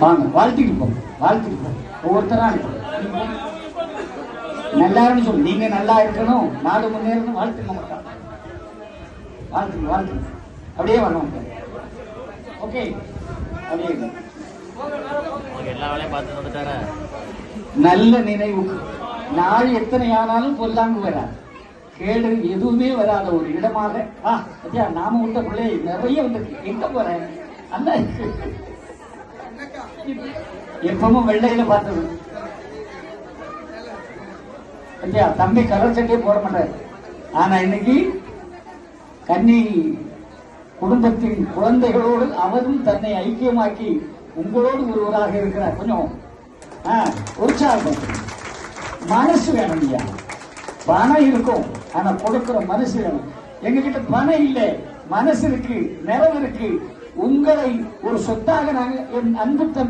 வாங்க வாழ்த்திட்டு போங்க வாழ்த்திட்டு போங்க. ஒவ்வொருத்தரா. நல்லா இருக்குன்னு சொல்லு. நீங்க நல்லா இருக்கணும். நாடு முன்னேறணும் வாழ்த்துங்க மக்கள் வாழ்த்துங்க வாழ்த்துங்க. அப்படியே வரணும் ஓகே? அப்படியே எல்லா வேலையும் பார்த்து வந்துட்டாரா? நல்ல நினைவுக்கு நாள் எத்தனை ஆனாலும் பொல்லாங்கு வராது. கேடு எதுவுமே வராத ஒரு இடமாக. ஆ நாம விட்ட பிள்ளை நிறைய வந்திருக்கு எங்க போறேன். அந்த எப்பவும் வெள்ளையில பார்த்தது பத்தியா தம்பி கலர் சட்டையே போட மாட்டாரு. ஆனா இன்னைக்கு கன்னி குடும்பத்தின் குழந்தைகளோடு அவரும் தன்னை ஐக்கியமாக்கி உங்களோடு ஒருவராக இருக்கிறார். கொஞ்சம் உற்சாகம். மனசு வேணும் ஐயா பணம் இருக்கும் ஆனா கொடுக்கிற மனசு வேணும். எங்ககிட்ட பணம் இல்லை. மனசு இருக்கு நிறம் இருக்கு. உங்களை ஒரு சொத்தாக நாங்கள் என் அன்பு தம்பி